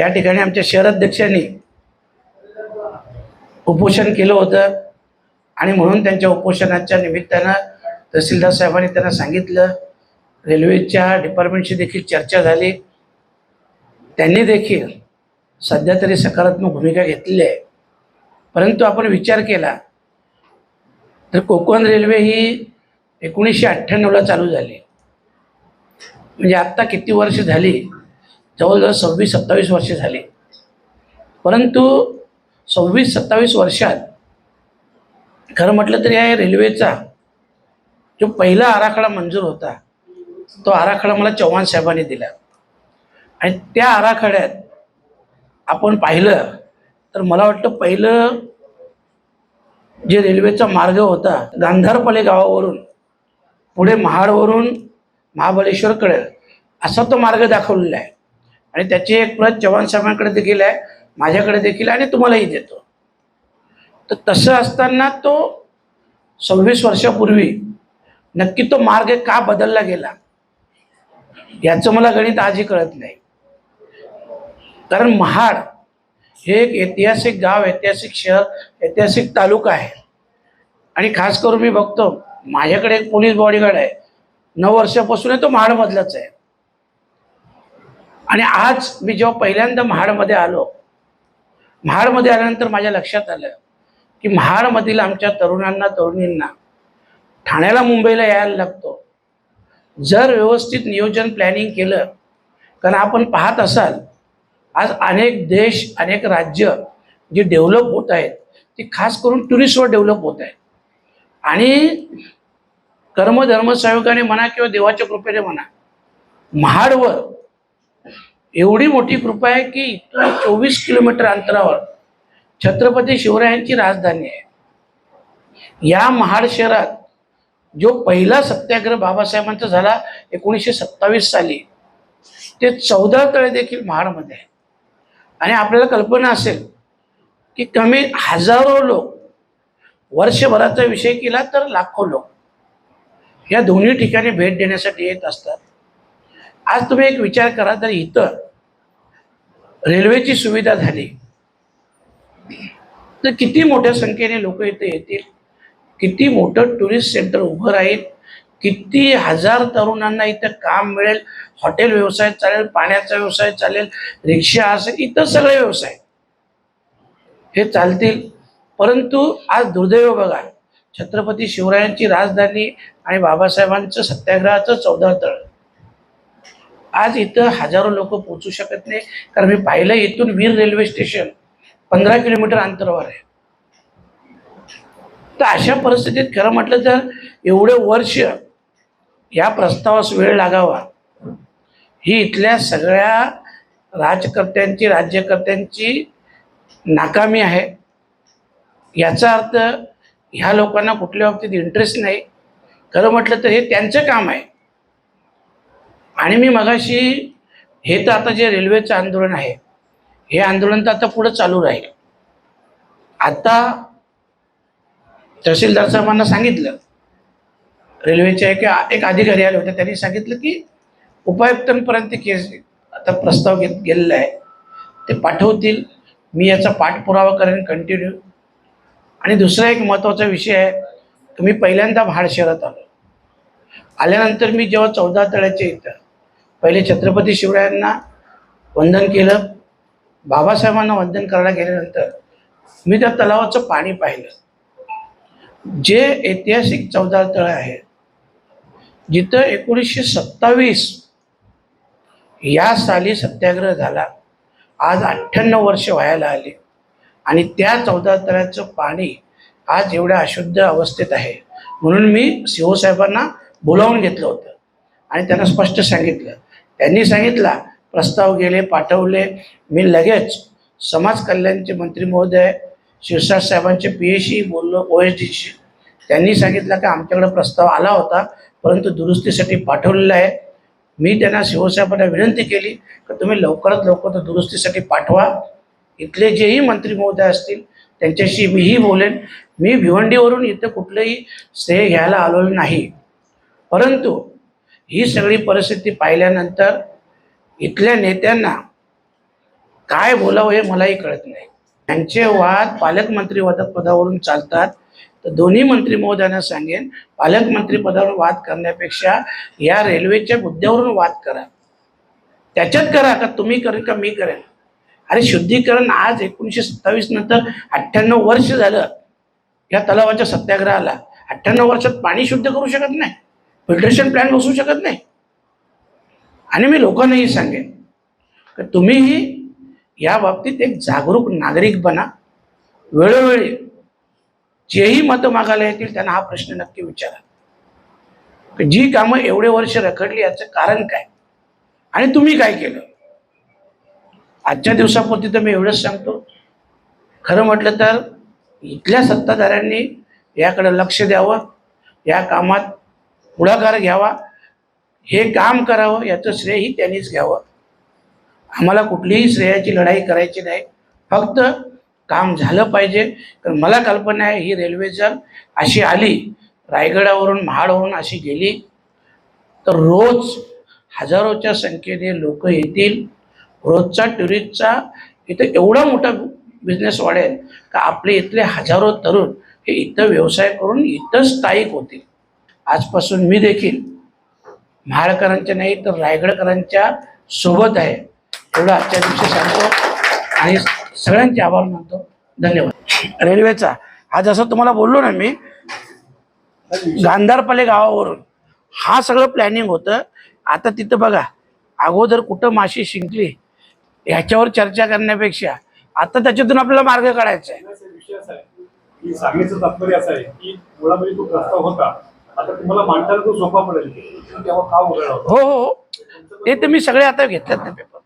या ठिकाणी आमच्या शहराध्यक्षांनी उपोषण केलं होतं. आणि म्हणून त्यांच्या उपोषणाच्या निमित्तानं तहसीलदार साहेबांनी त्यांना सांगितलं. रेल्वेच्या डिपार्टमेंटशी देखील चर्चा झाली. त्यांनी देखील सध्या तरी सकारात्मक भूमिका घेतलेली आहे. परंतु आपण विचार केला तर कोकण रेल्वे ही एकोणीसशे अठ्ठ्याण्णवला चालू झाली. म्हणजे आत्ता किती वर्ष झाली? जवळजवळ सव्वीस सत्तावीस वर्षे झाली. परंतु सव्वीस सत्तावीस वर्षात खरं म्हटलं तर या रेल्वेचा जो पहिला आराखडा मंजूर होता तो आराखडा मला चव्हाण साहेबांनी दिला. आणि त्या आराखड्यात आपण पाहिलं तर मला वाटतं पहिलं जे रेल्वेचा मार्ग होता गांधारपाले गावावरून पुढे महाडवरून महाबळेश्वरकडे असा तो मार्ग दाखवलेला आहे. आणि त्याची एक प्रत चव्हाण साहेबांकडे देखील आहे माझ्याकडे देखील आणि तुम्हालाही देतो. तर तसं असताना तो सव्वीस वर्षापूर्वी नक्की तो मार्ग का बदलला गेला याचं मला गणित आजही कळत नाही. कारण महाड हे एक ऐतिहासिक गाव ऐतिहासिक शहर ऐतिहासिक तालुका आहे. आणि खास करून मी बघतो माझ्याकडे एक पोलीस बॉडीगार्ड आहे. नऊ वर्षापासून आहे तो महाडमधलाच आहे. आणि आज मी जेव्हा पहिल्यांदा महाडमध्ये आलो महाडमध्ये आल्यानंतर माझ्या लक्षात आलं की महाडमधील आमच्या तरुणांना तरुणींना ठाण्याला मुंबईला यायला लागतो. जर व्यवस्थित नियोजन प्लॅनिंग केलं कारण आपण पाहत असाल आज अनेक देश अनेक राज्य जी डेव्हलप होत आहेत ती खास करून टुरिस्टवर डेव्हलप होत आहेत. आणि कर्मधर्मसेवकाने म्हणा किंवा देवाच्या कृपेने म्हणा महाडवर एवढी मोठी कृपा आहे की इथून चोवीस किलोमीटर अंतरावर छत्रपती शिवरायांची राजधानी आहे. या महाड शहरात जो पहिला सत्याग्रह बाबासाहेबांचा झाला एकोणीसशे सत्तावीस साली ते चौदा तळे देखील महाडमध्ये आहे. आणि आपल्याला कल्पना असेल की कमी हजारो लोक वर्षभराचा विषय केला तर लाखो लोक या दोन्ही ठिकाणी भेट देण्यासाठी येत असतात. आज तुम्ही एक विचार करा तर इथं रेल्वेची सुविधा झाली. तर किती मोठ्या संख्येने लोक इथे येतील? किती मोठं टुरिस्ट सेंटर उभं राहील? किती हजार तरुणांना इथं काम मिळेल? हॉटेल व्यवसाय चालेल पाण्याचा व्यवसाय चालेल रिक्षा असेल इतर सगळे व्यवसाय. हे चालतील. परंतु आज दुर्दैव बघा छत्रपती शिवरायांची राजधानी आणि बाबासाहेबांचं सत्याग्रहाचं चौदा तळ. आज इथं हजारो लोक पोहोचू शकत नाही. कारण मी पाहिलं इथून वीर रेल्वे स्टेशन पंधरा किलोमीटर अंतरावर आहे. तर अशा परिस्थितीत खरं म्हटलं तर एवढे वर्ष या प्रस्तावास वेळ लागावा. ही इथल्या सगळ्या राजकर्त्यांची राज्यकर्त्यांची नाकामी आहे. याचा अर्थ ह्या लोकांना कुठल्या बाबतीत इंटरेस्ट नाही. खरं म्हटलं तर हे त्यांचं काम आहे. आणि मी मगाशी हे तर आता जे रेल्वेचं आंदोलन आहे हे आंदोलन तर आता पुढं चालू राहील. आता तहसीलदार साहेबांना सांगितलं रेल्वेचे एक एक अधिकारी आले होते त्यांनी सांगितलं की उपायुक्तांपर्यंत केस आता प्रस्ताव घेत गेलेला आहे. ते पाठवतील. मी याचा पाठपुरावा करेन कंटिन्यू आणि दुसरा एक महत्त्वाचा विषय आहे की मी पहिल्यांदा भाड शहरात आलो. आल्यानंतर मी जेव्हा चौदा तळ्याचे इथं पहिले छत्रपती शिवरायांना वंदन केलं बाबासाहेबांना वंदन करायला गेल्यानंतर मी त्या तलावाचं पाणी पाहिलं. जे ऐतिहासिक चौदा तळ आहेत जिथं एकोणीसशे सत्तावीस या साली सत्याग्रह झाला आज अठ्ठ्याण्णव वर्ष व्हायला आली आणि त्या चौदा तळ्याचं पाणी आज एवढ्या अशुद्ध अवस्थेत आहे. म्हणून मी शिवसाहेबांना बोलावून घेतलं होतं आणि त्यांना स्पष्ट सांगितलं त्यांनी सांगितला प्रस्ताव गेले पाठवले. मी लगेच समाज कल्याणचे मंत्री महोदय शिरसाट साहेबांचे पी एशी बोललो ओ एस डीशी त्यांनी सांगितलं की आमच्याकडे प्रस्ताव आला होता परंतु दुरुस्तीसाठी पाठवलेला आहे. मी त्यांना शिवसाहेबांना विनंती केली की तुम्ही लवकरात लवकर तो दुरुस्तीसाठी पाठवा. इथले जेही मंत्री महोदय असतील त्यांच्याशी मीही बोलेन. मी भिवंडीवरून इथं कुठलंही श्रेय घ्यायला आलेलो नाही. परंतु ही सगळी परिस्थिती पाहिल्यानंतर इथल्या नेत्यांना काय बोलावं हे मलाही कळत नाही. त्यांचे वाद पालकमंत्री पदावरून चालतात. तर दोन्ही मंत्री महोदयांना सांगेन पालकमंत्री पदावर वाद करण्यापेक्षा या रेल्वेच्या मुद्द्यावरून वाद करा. त्याच्यात करा का तुम्ही करेन का मी करेन? अरे शुद्धीकरण आज एकोणीसशे सत्तावीस नंतर अठ्ठ्याण्णव वर्ष झालं. या तलावाच्या सत्याग्रहाला अठ्ठ्याण्णव वर्षात पाणी शुद्ध करू शकत नाही. फिल्ट्रेशन प्लॅन बसू शकत नाही. आणि मी लोकांनाही सांगेन की तुम्हीही या बाबतीत एक जागरूक नागरिक बना. वेळोवेळी जेही मतं मागायला येतील त्यांना हा प्रश्न नक्की विचारा. जी कामं एवढे वर्ष रखडली याचं कारण काय? आणि तुम्ही काय केलं? आजच्या दिवसापुरती तर मी एवढंच सांगतो. खरं म्हटलं तर इथल्या सत्ताधाऱ्यांनी याकडे लक्ष द्यावं. या कामात पुढाकार घ्यावा हे काम करावं याचं श्रेयही त्यांनीच घ्यावं. आम्हाला कुठलीही श्रेयाची लढाई करायची नाही. फक्त काम झालं पाहिजे. कारण मला कल्पना आहे ही रेल्वे जर अशी आली रायगडावरून महाडवरून अशी गेली तर रोज हजारोच्या संख्येने लोक येतील. रोजचा टुरिस्टचा इथं एवढा मोठा बिझनेस वाढेल का आपले इथले हजारो तरुण हे इथं व्यवसाय करून इथं स्थायिक होतील? आजपासून मी देखील महाडकरांच्या नाही तर रायगडकरांच्या सोबत आहे. एवढं आजच्या दिवशी सांगतो आणि सगळ्यांचे आभार मानतो. धन्यवाद. रेल्वेचा हा जसं तुम्हाला बोललो ना मी गांधारपाले गावावरून हा सगळं प्लॅनिंग होतं. आता तिथं बघा अगोदर कुठं माशी शिंकली ह्याच्यावर चर्चा करण्यापेक्षा आता त्याच्यातून आपल्याला मार्ग काढायचा आहे. सांगण्याचं तात्पर्य असं आहे की मुळामध्ये तो प्रस्ताव होता आता तुम्हाला मांडताना तो सोपा पडेल तेव्हा का उघडला हो हो हो. ते तर मी सगळे आता घेतल्यात ना पेपर